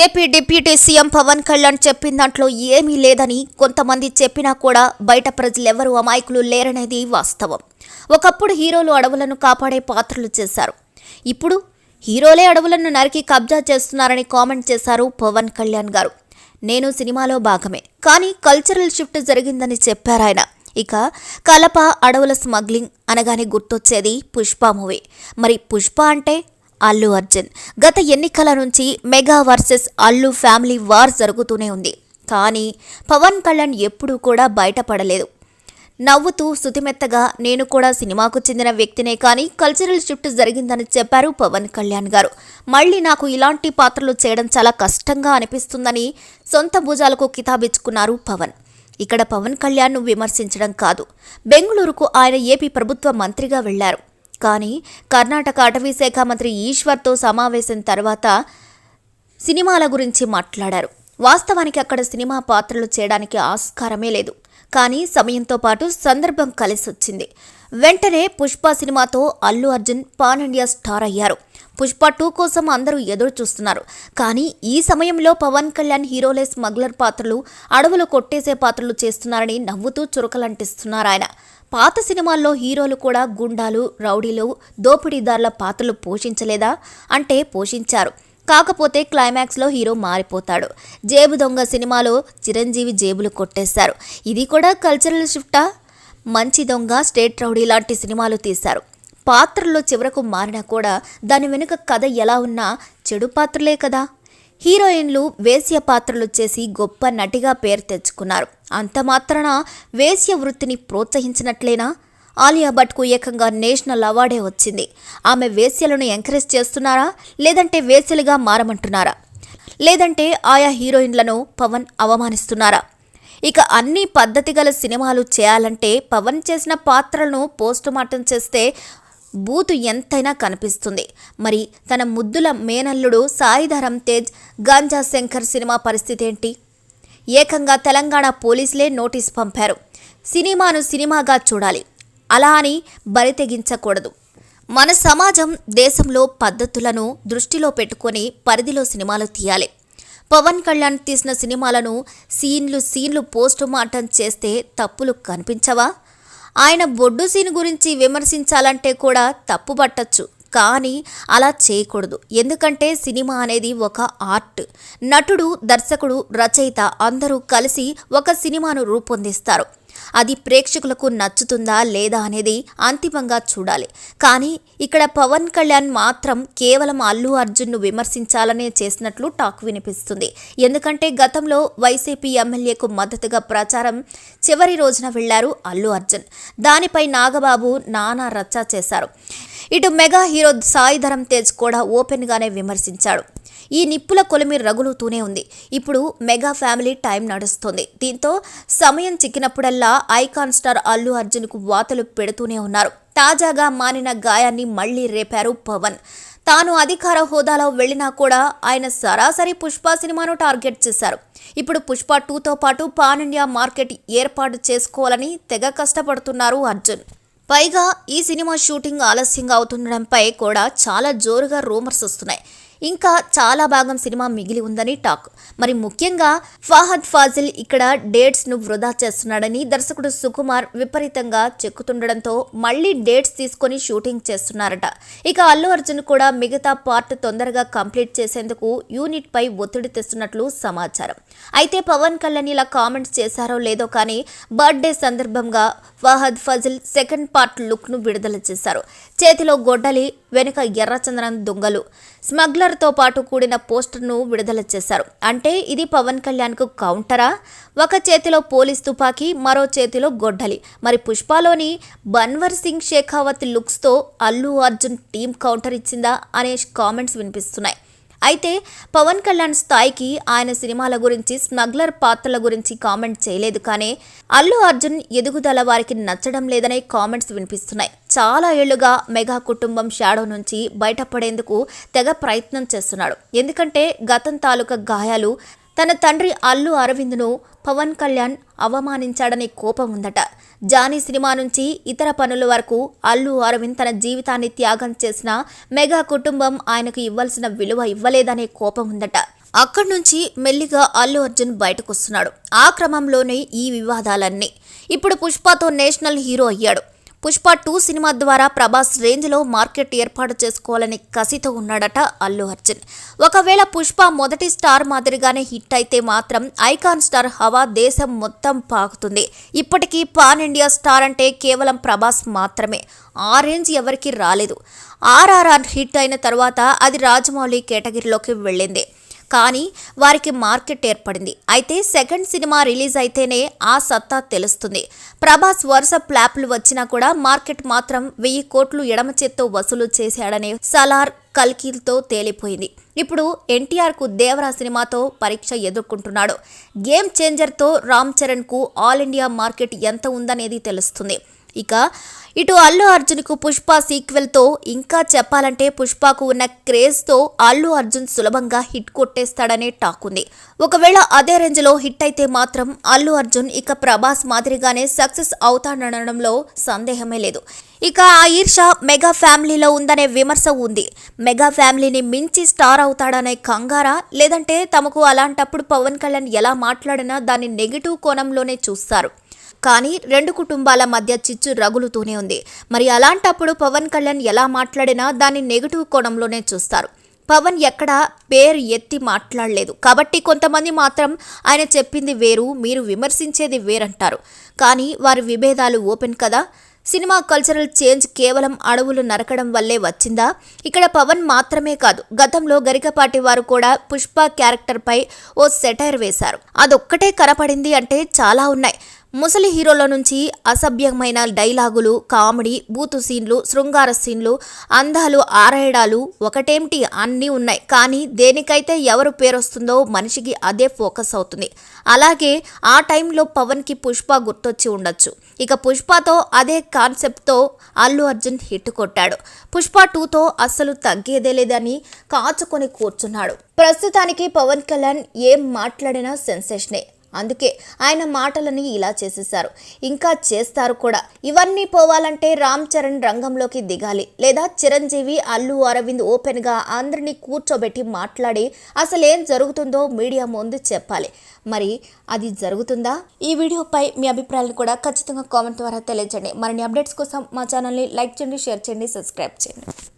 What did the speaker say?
AP deputy CM Pawan Kalyan చెప్పిన దాంట్లో ఏమీ లేదని కొంతమంది చెప్పినా కూడా బయట ప్రజలెవరూ అమాయకులు లేరనేది వాస్తవం. ఒకప్పుడు హీరోలు అడవులను కాపాడే పాత్రలు చేశారు. ఇప్పుడు హీరోలే అడవులను నరికి కబ్జా చేస్తున్నారని కామెంట్ చేశారు పవన్ కళ్యాణ్ గారు. నేను సినిమాలో భాగమే. కానీ కల్చరల్ షిఫ్ట్ జరిగిందని చెప్పారాయన ఇక కలప అడవుల స్మగ్లింగ్ అనగానే గుర్తొచ్చేది పుష్ప మూవీ. మరి పుష్ప అంటే అల్లు అర్జున్. గత ఎన్నికల నుంచి mega versus Allu family war జరుగుతూనే ఉంది. కానీ పవన్ కళ్యాణ్ ఎప్పుడూ కూడా బయటపడలేదు. నవ్వుతూ శుతిమెత్తగా నేను కూడా సినిమాకు చెందిన వ్యక్తినే కానీ కల్చరల్ షిఫ్ట్ జరిగిందని చెప్పారు పవన్ కళ్యాణ్ గారు. మళ్ళీ నాకు ఇలాంటి పాత్రలు చేయడం చాలా కష్టంగా అనిపిస్తుందని సొంత భుజాలకు కితాబిచ్చుకున్నారు పవన్. ఇక్కడ పవన్ కళ్యాణ్ను విమర్శించడం కాదు. బెంగళూరుకు ఆయన ఏపీ ప్రభుత్వ మంత్రిగా వెళ్ళారు. కానీ కర్ణాటక అటవీ శాఖ మంత్రి ఈశ్వర్తో సమావేశం తర్వాత సినిమాల గురించి మాట్లాడారు. వాస్తవానికి అక్కడ సినిమా పాత్రలు చేయడానికి ఆస్కారమే లేదు. కానీ సమయంతో పాటు సందర్భం కలిసి వచ్చింది. వెంటనే పుష్ప సినిమాతో Allu Arjun pan India star అయ్యారు. పుష్ప టూ కోసం అందరూ ఎదురు చూస్తున్నారు. కానీ ఈ సమయంలో పవన్ కళ్యాణ్ హీరోలే స్మగ్లర్ పాత్రలు అడవులు కొట్టేసే పాత్రలు చేస్తున్నారని నవ్వుతూ చురకలంటిస్తున్నారు ఆయన. పాత సినిమాల్లో హీరోలు కూడా గుండాలు రౌడీలు దోపిడీదారుల పాత్రలు పోషించలేదా? అంటే పోషించారు. కాకపోతే క్లైమాక్స్లో హీరో మారిపోతాడు. జేబు దొంగ సినిమాలో చిరంజీవి జేబులు కొట్టేశారు. ఇది కూడా కల్చరల్ షిఫ్టా? మంచి దొంగ స్టేట్ రౌడీ లాంటి సినిమాలు తీశారు. పాత్రల్లో చివరకు మారినా కూడా దాని వెనుక కథ ఎలా ఉన్నా చెడు పాత్రలే కదా. హీరోయిన్లు వేశ్య పాత్రలు చేసి గొప్ప నటిగా పేరు తెచ్చుకున్నారు. అంత మాత్రాన వేశ్య వృత్తిని ప్రోత్సహించినట్లేనా? ఆలియా భట్కు ఏకంగా నేషనల్ అవార్డే వచ్చింది. ఆమె వేశ్యలను ఎంకరేజ్ చేస్తున్నారా? లేదంటే వేశ్యలుగా మారమంటున్నారా? లేదంటే ఆయా హీరోయిన్లను పవన్ అవమానిస్తున్నారా? ఇక అన్ని పద్ధతి గల సినిమాలు చేయాలంటే పవన్ చేసిన పాత్రలను పోస్ట్ మార్టం చేస్తే బూతు ఎంతైనా కనిపిస్తుంది. మరి తన ముద్దుల మేనల్లుడు సాయిధరం తేజ్ గాంజా శంకర్ సినిమా పరిస్థితి ఏంటి? ఏకంగా తెలంగాణ పోలీసులే నోటీస్ పంపారు. సినిమాను సినిమాగా చూడాలి. అలా అని బరితెగించకూడదు మన సమాజం దేశంలో పద్ధతులను దృష్టిలో పెట్టుకొని పరిధిలో సినిమాలు తీయాలి. పవన్ కళ్యాణ్ తీసిన సినిమాలను సీన్లు సీన్లు పోస్ట్ మార్టం చేస్తే తప్పులు కనిపించవా? ఆయన బొడ్డు సీన్ గురించి విమర్శించాలంటే కూడా తప్పు పట్టచ్చు. కానీ అలా చేయకూడదు. ఎందుకంటే సినిమా అనేది ఒక ఆర్ట్. నటుడు దర్శకుడు రచయిత అందరూ కలిసి ఒక సినిమాను రూపొందిస్తారు. అది ప్రేక్షకులకు నచ్చుతుందా లేదా అనేది అంతిమంగా చూడాలి. కానీ ఇక్కడ పవన్ కళ్యాణ్ మాత్రం కేవలం అల్లు అర్జున్ను విమర్శించాలనే చేసినట్లు టాక్ వినిపిస్తుంది. ఎందుకంటే గతంలో వైసీపీ ఎమ్మెల్యేకు మద్దతుగా ప్రచారం చివరి రోజున వెళ్ళారు అల్లు అర్జున్. దానిపై నాగబాబు నానా రచ్చ చేశారు. ఇటు మెగా హీరో సాయిధరం తేజ్ కూడా ఓపెన్గానే విమర్శించాడు. ఈ నిప్పుల కొలిమి రగులుతూనే ఉంది. ఇప్పుడు మెగా ఫ్యామిలీ టైం నడుస్తుంది. దీంతో సమయం చిక్కినప్పుడల్లా ఐకాన్ స్టార్ అల్లు అర్జున్కు వాతలు పెడుతూనే ఉన్నారు. తాజాగా మానిన గాయాన్ని మళ్ళీ రేపారు పవన్. తాను అధికార హోదాలో వెళ్ళినా కూడా ఆయన సరాసరి పుష్ప సినిమాను టార్గెట్ చేశారు. ఇప్పుడు పుష్ప టూతో పాటు పాన్ ఇండియా మార్కెట్ ఏర్పాటు చేసుకోవాలని తెగ కష్టపడుతున్నారు అర్జున్. పైగా ఈ సినిమా షూటింగ్ ఆలస్యంగా అవుతుండడంపై కూడా చాలా జోరుగా రూమర్స్ వస్తున్నాయి. ఇంకా చాలా భాగం సినిమా మిగిలి ఉందని టాక్. మరి ముఖ్యంగా ఫాహద్ ఫాజిల్ ఇక్కడ డేట్స్ను వృధా చేస్తున్నాడని దర్శకుడు సుకుమార్ విపరీతంగా చెక్కుతుండడంతో మళ్ళీ డేట్స్ తీసుకొని షూటింగ్ చేస్తున్నారట. ఇక అల్లు అర్జున్ కూడా మిగతా పార్ట్ తొందరగా కంప్లీట్ చేసేందుకు యూనిట్ పై ఒత్తిడి తెస్తున్నట్లు సమాచారం. అయితే పవన్ కళ్యాణ్ ఇలా కామెంట్స్ చేశారో లేదో కానీ బర్త్డే సందర్భంగా ఫహద్ ఫజిల్ సెకండ్ పార్ట్ లుక్ను విడుదల చేశారు. చేతిలో గొడ్డలి వెనుక ఎర్రచందనం దొంగలు. స్మగ్లర్తో పాటు కూడిన పోస్టర్ను విడుదల చేశారు. అంటే ఇది పవన్ కళ్యాణ్కు కౌంటరా? ఒక చేతిలో పోలీస్ తుపాకీ మరో చేతిలో గొడ్డలి. మరి పుష్పలోని బన్వర్ సింగ్ షేఖావత్ లుక్స్తో అల్లు అర్జున్ టీం కౌంటర్ ఇచ్చిందా? అనే కామెంట్స్ వినిపిస్తున్నాయి. అయితే పవన్ కళ్యాణ్ స్థాయికి ఆయన సినిమాల గురించి స్మగ్లర్ పాత్రల గురించి కామెంట్ చేయలేదు కానీ అల్లు అర్జున్ ఎదుగుదల వారికి నచ్చడం లేదనే కామెంట్స్ వినిపిస్తున్నాయి. చాలా ఏళ్ళుగా మెగా కుటుంబం షాడో నుంచి బయటపడేందుకు తెగ ప్రయత్నం చేస్తున్నాడు. ఎందుకంటే గతం తాలూకా గాయాలు తన తండ్రి అల్లు అరవింద్ను పవన్ కళ్యాణ్ అవమానించాడనే కోపం ఉందట. జానీ సినిమా నుంచి ఇతర పనుల వరకు అల్లు అరవింద్ తన జీవితాన్ని త్యాగం చేసిన మెగా కుటుంబం ఆయనకు ఇవ్వాల్సిన విలువ ఇవ్వలేదనే కోపం ఉందట. అక్కడి నుంచి మెల్లిగా అల్లు అర్జున్ బయటకు వస్తున్నాడు ఆ క్రమంలోనే ఈ వివాదాలన్నీ. ఇప్పుడు పుష్పతో నేషనల్ హీరో అయ్యాడు. పుష్ప టూ సినిమా ద్వారా ప్రభాస్ రేంజ్లో మార్కెట్ ఏర్పాటు చేసుకోవాలని కసితో ఉన్నాడట అల్లు అర్జున్. ఒకవేళ పుష్ప మొదటి స్టార్ మాదిరిగానే హిట్ అయితే మాత్రం ఐకాన్ స్టార్ హవా దేశం మొత్తం పాకుతుంది. ఇప్పటికీ పాన్ ఇండియా స్టార్ అంటే కేవలం ప్రభాస్ మాత్రమే. ఆ రేంజ్ ఎవరికి రాలేదు. ఆర్ఆర్ఆర్ హిట్ అయిన తర్వాత అది రాజమౌళి కేటగిరీలోకి వెళ్ళింది. కానీ వారికి మార్కెట్ ఏర్పడింది. అయితే సెకండ్ సినిమా రిలీజ్ అయితేనే ఆ సత్తా తెలుస్తుంది. ప్రభాస్ వరుస ప్లాప్లు వచ్చినా కూడా మార్కెట్ మాత్రం వెయ్యి కోట్లు ఎడమ చేత్తో వసూలు చేశాడనే సలార్ కల్కీల్తో తేలిపోయింది. ఇప్పుడు ఎన్టీఆర్కు దేవరా సినిమాతో పరీక్ష ఎదుర్కొంటున్నాడు. గేమ్ చేంజర్తో రామ్ చరణ్కు ఆల్ ఇండియా మార్కెట్ ఎంత ఉందనేది తెలుస్తుంది. ఇక ఇటు అల్లు అర్జున్కు పుష్ప సీక్వెల్తో ఇంకా చెప్పాలంటే పుష్పకు ఉన్న క్రేజ్తో అల్లు అర్జున్ సులభంగా హిట్ కొట్టేస్తాడనే టాక్ ఉంది. ఒకవేళ అదే రేంజ్లో హిట్ అయితే మాత్రం అల్లు అర్జున్ ఇక ప్రభాస్ మాదిరిగానే సక్సెస్ అవుతాడనడంలో సందేహమే లేదు. ఇక ఆ ఈర్ష మెగా ఫ్యామిలీలో ఉందనే విమర్శ ఉంది. మెగా ఫ్యామిలీని మించి స్టార్ అవుతాడనే కంగారా? లేదంటే తమకు అలాంటప్పుడు పవన్ కళ్యాణ్ ఎలా మాట్లాడినా దాన్ని నెగిటివ్ కోణంలోనే చూస్తారు. కానీ రెండు కుటుంబాల మధ్య చిచ్చు రగులుతూనే ఉంది. మరి అలాంటప్పుడు పవన్ కళ్యాణ్ ఎలా మాట్లాడినా దాన్ని నెగిటివ్ కోణంలోనే చూస్తారు. పవన్ ఎక్కడా పేరు ఎత్తి మాట్లాడలేదు. కాబట్టి కొంతమంది మాత్రం ఆయన చెప్పింది వేరు మీరు విమర్శించేది వేరంటారు. కానీ వారి విభేదాలు ఓపెన్ కదా? సినిమా కల్చరల్ చేంజ్ కేవలం అడవులు నరకడం వల్లే వచ్చిందా? ఇక్కడ పవన్ మాత్రమే కాదు గతంలో గరికపాటి వారు కూడా పుష్ప క్యారెక్టర్పై ఓ సెటైర్ వేశారు. అదొక్కటే కనపడింది అంటే చాలా ఉన్నాయి. ముసలి హీరోల నుంచి అసభ్యమైన డైలాగులు కామెడీ బూతు సీన్లు శృంగార సీన్లు అందాలు ఆరాయడాలు ఒకటేమిటి అన్నీ ఉన్నాయి. కానీ దేనికైతే ఎవరు పేరొస్తుందో మనిషికి అదే ఫోకస్ అవుతుంది. అలాగే ఆ టైంలో పవన్కి పుష్ప గుర్తొచ్చి ఉండొచ్చు. ఇక పుష్పతో అదే కాన్సెప్ట్తో అల్లు అర్జున్ హిట్ కొట్టాడు. పుష్ప టూతో అస్సలు తగ్గేదే లేదని కాచుకొని కూర్చున్నాడు. ప్రస్తుతానికి పవన్ కళ్యాణ్ ఏం మాట్లాడినా సెన్సేషనే. అందుకే ఆయన మాటలని ఇలా చేసేశారు. ఇంకా చేస్తారు కూడా. ఇవన్నీ పోవాలంటే రామ్ చరణ్ రంగంలోకి దిగాలి. లేదా చిరంజీవి అల్లు అరవింద్ ఓపెన్గా అందరినీ కూర్చోబెట్టి మాట్లాడి అసలు ఏం జరుగుతుందో మీడియా ముందు చెప్పాలి. మరి అది జరుగుతుందా? ఈ వీడియోపై మీ అభిప్రాయాలను కూడా ఖచ్చితంగా కామెంట్ ద్వారా తెలియజేయండి. మరిన్ని అప్డేట్స్ కోసం మా ఛానల్ని లైక్ చేయండి షేర్ చేయండి సబ్స్క్రైబ్ చేయండి.